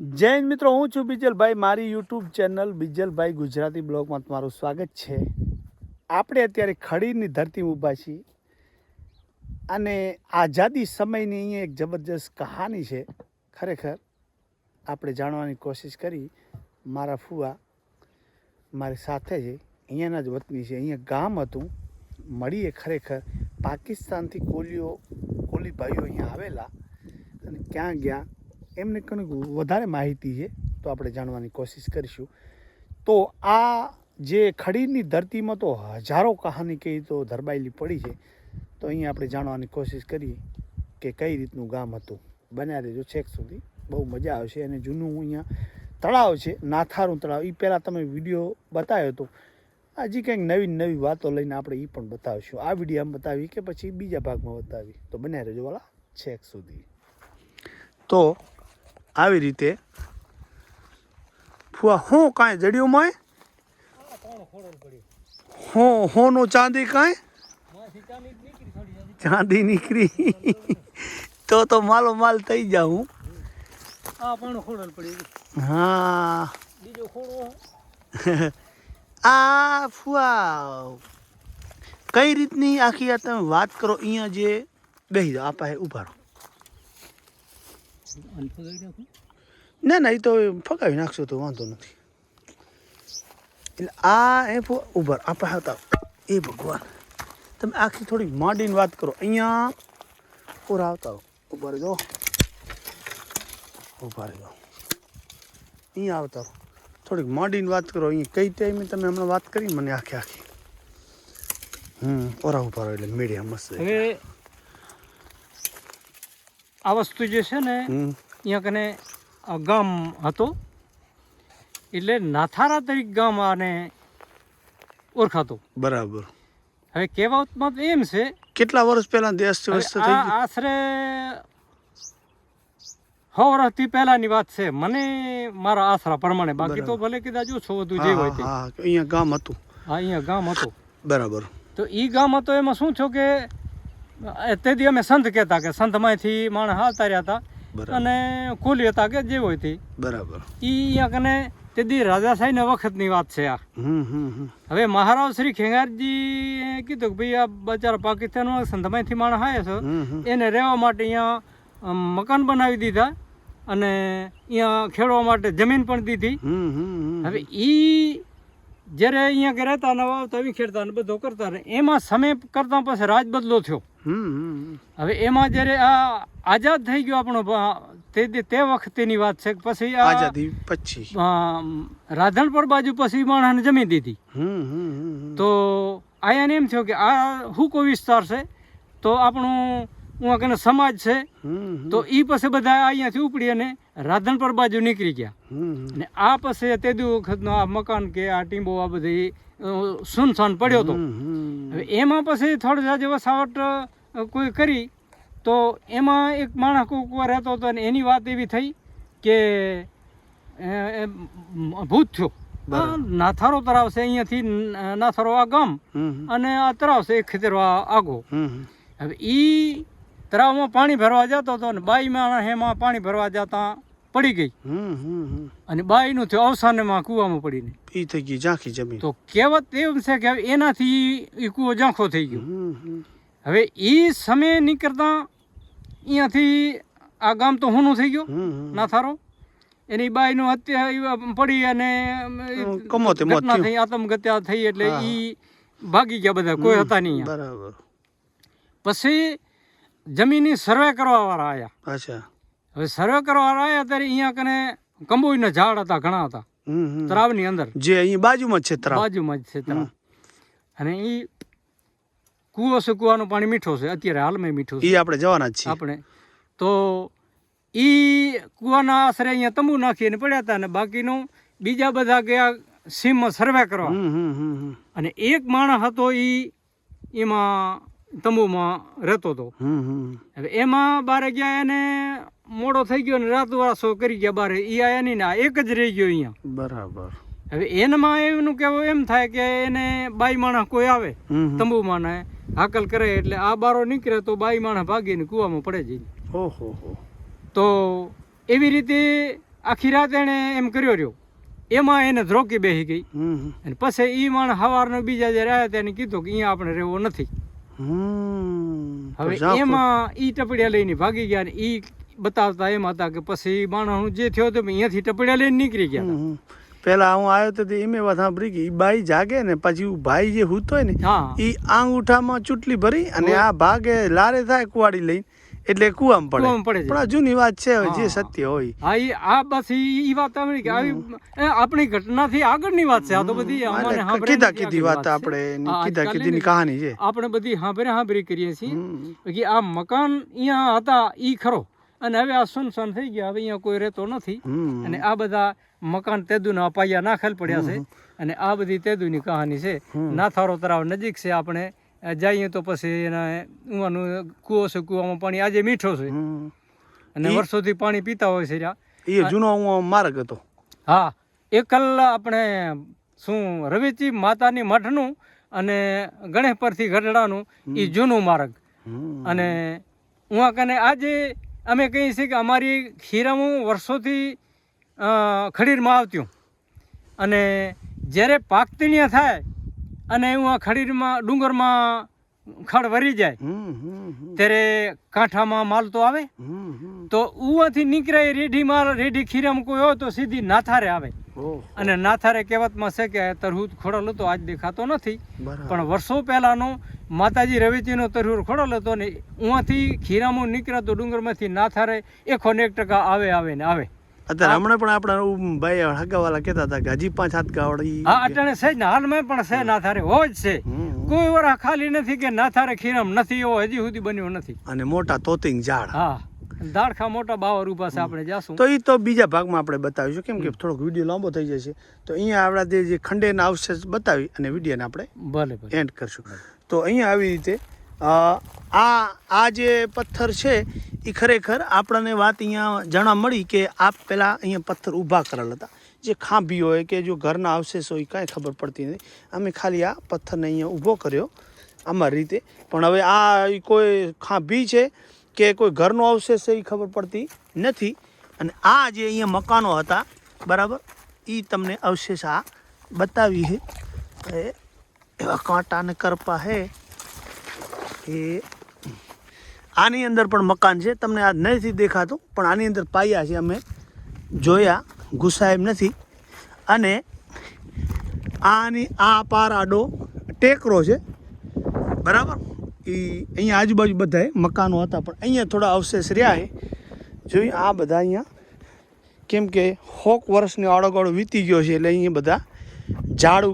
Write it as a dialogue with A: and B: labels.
A: જૈન મિત્રો, હું છું બીજલભાઈ. મારી યુટ્યુબ ચેનલ બીજલભાઈ ગુજરાતી બ્લોગમાં તમારું સ્વાગત છે. આપણે અત્યારે ખડીની ધરતી ઊભા છીએ અને આઝાદી સમયની અહીંયા એક જબરજસ્ત કહાની છે. ખરેખર આપણે જાણવાની કોશિશ કરી, મારા ફુવા, મારી સાથે છે, અહીંયાના જ વતની છે. અહીંયા ગામ હતું, મળીએ ખરેખર. પાકિસ્તાનથી કોલીઓ કોલી ભાઈઓ અહીંયા આવેલા અને ક્યાં ગયા? એમને કંઈક વધારે માહિતી છે, તો આપણે જાણવાની કોશિશ કરીશું. તો આ જે ખડીની ધરતીમાં તો હજારો કહાની કહી તો ધરબાયેલી પડી છે, તો અહીંયા આપણે જાણવાની કોશિશ કરીએ કે કઈ રીતનું ગામ હતું. બન્યા રહેજો છેક સુધી. બહુ મજા આવશે અને જૂનું અહીંયા તળાવ છે, નાથારું તળાવ. એ પહેલાં તમે વીડિયો બતાવ્યો હતો હજી કંઈક નવી નવી વાતો લઈને આપણે એ પણ બતાવીશું. આ વિડીયોમાં બતાવી કે પછી બીજા ભાગમાં બતાવી તો બન્યા રહેજો વાલા છેક સુધી. તો આવી રીતે. ફુવા હું કાંઈ જડ્યું મોય હું હોનું ચાંદી કાંઈ? ચાંદી નીકળી. તો તો માલો માલ થઈ જાઉં
B: આ
A: હા. આ ફુવા કઈ રીતની આખી આ તમે વાત કરો અહીંયા જે બેહી જાઓ આપા ઊભા રહો.
B: અનફગાઈ નાખું
A: ના ના, એ તો ફગાવી નાખશો તો વાંધો નથી. એટલે આ એ ઉભર ઊભા રહો. આપા હતા એ ભગવાન. તમે આખી થોડી માંડીને વાત કરો. અહીંયા પૂરા આવતા ઊભા રહેજો. ઊભા રહેજો. અહીંયા આવતા થોડીક માંડીને વાત કરો. અહીંયા કઈ ટાઈમે તમે હમણાં વાત કરી મને આખી આખી. હમ, ઓરા ઊભા રહો એટલે મીડિયા મસ્ત
B: આ વસ્તુ જે છે ને અહીંયા કને ગામ હતો. એટલે નાથારા તરીકે ગામ આને ઓળખાતો.
A: બરાબર.
B: હવે કહેવતમાં એમ છે
A: કેટલા વર્ષ પહેલા દેશ
B: આશરે સો વર્ષથી પહેલાની વાત છે. મને મારા આશરા પ્રમાણે. બાકી તો ભલે કીધા જો છો બધું
A: જે
B: હોય તે.
A: અહીંયા ગામ હતું.
B: હા અહીંયા ગામ હતું.
A: બરાબર.
B: તો એ ગામ હતો એમાં શું થયું કે તેથી અમે સંત કહેતા કે સંતમાંથી માણસ હાલતા રહ્યા હતા અને કુલી હતા કે જે હોય તે.
A: બરાબર.
B: અહીંયા કને તેથી વખત વખતની વાત છે આ. હવે મહારાજ શ્રી ખેંગારજી કીધું કે ભાઈ આ બચારા પાકિસ્તાનમાં સંતમાંથી માણસ આવ્યા છે. એને રહેવા માટે અહીંયા મકાન બનાવી દીધા અને અહીંયા ખેડવા માટે જમીન પણ દીધી. હવે ઈ જ્યારે અહીંયા કે રહેતા ને વાવતા વિખેરતા ને બધો કરતા ને એમાં સમય કરતા પછી રાજ બદલો થયો. હવે એમાં જ્યારે આ આઝાદ થઈ ગયો આપણો તે તે- વખતેની વાત છે કે પછી
A: આઝાદી પછી.
B: અમ, રાધનપુર બાજુ પછી માણસને જમી દીધી. તો આયાને એમ થયો કે આ હુકો વિસ્તાર છે. તો આપણું હું કને સમાજ છે તો એ પછી બધા અહીંયાથી ઉપડી અને રાધનપર બાજુ નીકળી ગયા.
A: ને
B: અને આ પછી તે દી વખતનો આ મકાન કે આ ટીંબો આ બધી સુનસાન પડ્યો હતો. હવે એમાં પછી થોડી જાજે વસાવટ કોઈ કરી તો એમાં એક માણસ કોક રહેતો હતો અને એની વાત એવી થઈ કે ભૂત થયો. નાથારો તરાવશે છે અહીંયાથી નાથારો આ ગામ અને આ તળાવ છે એક ખેતરો આગો. હવે એ તળાવમાં પાણી ભરવા જતો હતો અને બાઈ હેમાં પાણી ભરવા જતા પડી ગઈ. અને બાઈનું થયું અવસાનમાં કૂવામાં પડીને
A: એ થઈ ગઈ ઝાંખી જમીન.
B: તો કહેવત એમ છે કે એનાથી એ કૂવો ઝાંખો થઈ ગયો. હવે એ સમય નીકળતા અહીંયાથી આ ગામ તો હુનું થઈ ગયો. નાથારો. એની બાઈનું હત્યા પડી અને ઘટના થઈ આત્મહત્યા થઈ એટલે એ ભાગી ગયા બધા કોઈ હતા નહીં
A: બરાબર.
B: પછી જમીનની સર્વે કરવા વાળા આવ્યા
A: અચ્છા.
B: હવે સર્વે કરવા વાળા આવ્યા ત્યારે અહીંયા કને કંબોઈના ઝાડ હતા ઘણા હતા.
A: હમ
B: અંદર.
A: જે અહીં બાજુમાં છે તરાવ.
B: બાજુમાં જ છે તરાવ. અને એ કૂવો છે કૂવાનું પાણી મીઠું છે. અત્યારે હાલમાં મીઠું છે.
A: ઈ આપણે જવાના જ છીએ.
B: આપણે. તો એ કૂવાના આશરે અહીંયા તંબુ નાખીને પડ્યા હતા અને બાકીનું બીજા બધા ગયા સીમમાં સર્વે કરવા. અને એક માણસ હતો એ એમાં તંબુમાં રહેતો હતો. હવે એમાં બારે ગયા એને મોડો થઈ ગયો ને રાતવાસો કરી ગયા બારે. એ આયા નહીં ને એક જ રહી ગયો અહીંયા.
A: બરાબર.
B: હવે એનામાં એનું કેવું એમ થાય કે એને બાઈ માણસ કોઈ આવે તંબુ માણસ હાકલ કરે એટલે આ બારો નીકળે તો બાઈ માણસ ભાગીને કૂવામાં પડે જઈને
A: ઓહો
B: તો એવી રીતે આખી રાત એણે એમ કર્યો રહ્યો. એમાં એને ધ્રોકી બેસી ગઈ. અને પછી એ માણસ સવારનો બીજા જે આવ્યા તેને કીધું કે અહીંયા આપણે રહેવો નથી. હવે એમાં ઈ ટપડિયા લઈને ભાગી ગયા ને ઈ બતાવતા એમ હતા કે પછી માણસ જે થયો તો અહીંયાથી ટપડિયા લઈને નીકળી ગયા.
A: પેલા હું આવ્યો તો એમ એમે વાત સાંભળી કે બાઈ જાગે ને પછી ભાઈ જે હૂતો હોય ને ઈ આંગૂઠામાં ચૂંટલી ભરી અને આ ભાગે લારે થાય કુવાડી લઈને એટલે કુવામાં પડે.
B: કૂવામાં પડે છે.
A: પણ આ જૂની વાત છે હવે જે સત્ય હોય.
B: હા એ આ બસ ઈ ઈ વાત આવી કે આવી એ આપણી ઘટનાથી આગળની વાત છે. આ તો બધી
A: એટલે
B: અમારે સાંભળેલી
A: કીધા કીધી વાત
B: છે.
A: આપણે એની કીધા
B: આજકાલની
A: કીધીની કહાની છે.
B: આપણે બધી સાંભળે સાંભળી કરીએ છીએ કે આ મકાન અહીંયા હતા ઈ ખરો. અને હવે આ સુનસાન થઈ ગયા હવે અહીંયા કોઈ રહેતો નથી.
A: હમ.
B: અને આ બધા મકાન તેદુના પાયા નાખેલ પડ્યા છે. અને આ બધી તેદુની કહાની છે. નાથારો તળાવ નજીક છે આપણે. જઈએ તો પછી એના ઉવાનું કૂવો છે કૂવામાં પાણી. આજે મીઠો છે. અને વર્ષોથી પાણી પીતા હોય છે.
A: એ જૂનો માર્ગ હતો.
B: હા. એકલ આપણે શું રવિચી માતાની મઠનું અને ગણેશ પરથી ગઢડાનું એ જૂનું માર્ગ. અને ઉहाँ કને આજે અમે કહીએ છીએ કે અમારી ખીરામું વર્ષોથી ખડીરમાં આવતું અને જ્યારે પાકતીણિયા થાય અને ઉहाँ ખડીરમાં ડુંગરમાં ખડ વરી જાય. ત્યારે કાંઠામાં માલ તો આવે. તો ઉવાથી નીકળે રેઢી માલ રેઢી ખીરામાં કોઈ હોય તો સીધી નાથારે આવે. અને નાથારે કહેવતમાં છે કે તરહુદ ખોડલ હતો આજ દેખાતો નથી. પણ વર્ષો પહેલાનો માતાજી રવેચીનો તરહુર ખોડલ હતો ને ઉવાથી ખીરામું નીકળ્યા તો ડુંગરમાંથી નાથારે એકો ને એક ટકા આવે આવે ને આવે.
A: અત્યારે હમણાં પણ આપણા ભાઈ હગાવાલા કહેતા હતા કે હજી પાંચ હાથ ગાવડી.
B: હા અટાણે છે ને હાલમાં પણ છે નાથારે હો જ છે. કોઈ વાર ખાલી નથી કે નાથારે ખીરમ નથી એવો હજી સુધી બન્યો નથી.
A: અને મોટા તોતિંગ ઝાડ.
B: હા દાડખા મોટા બાવર ઊભા છે આપણે જાશું.
A: તો એ તો બીજા ભાગમાં આપણે બતાવીશું કેમ કે થોડોક વીડિયો લાંબો થઈ જશે. તો અહીંયા આપણા જે ખંડેરના અવશેષ બતાવી અને વિડીયોને આપણે
B: ભલે.
A: એન્ડ કરશું. તો અહીંયા આવી રીતે આ આ જે પથ્થર છે એ ખરેખર આપણને વાત અહીંયા જાણવા મળી કે આ પહેલાં અહીંયા પથ્થર ઊભા કરેલ હતા. જે ખાંભી હોય કે જો ઘરના અવશેષ હોય, કાંઈ ખબર પડતી નથી. અમે ખાલી આ પથ્થરને અહીંયા ઊભો કર્યો અમારી રીતે. પણ હવે આ કોઈ ખાંભી છે કે કોઈ ઘરનો અવશેષ છે એ ખબર પડતી નથી. અને આ જે અહીંયા મકાનો હતા, બરાબર એ તમને અવશેષ આ બતાવી એ એવા કાંટા ને કરપા હે એ આની અંદર પણ મકાન છે. તમને આ નથી દેખાતું, પણ આની અંદર પાયા છે અમે. જોયા ઘુસાય એમ નથી. અને આની આ પાર આડો ટેકરો છે. બરાબર? એ અહીંયા આજુબાજુ બધાએ મકાનો હતા, પણ અહીંયા થોડા અવશેષ રહ્યા છે. જોઈ, આ બધા અહીંયા કેમ કે હોક વર્ષની આડોગાળો વીતી ગયો છે, એટલે અહીંયા બધા ઝાડ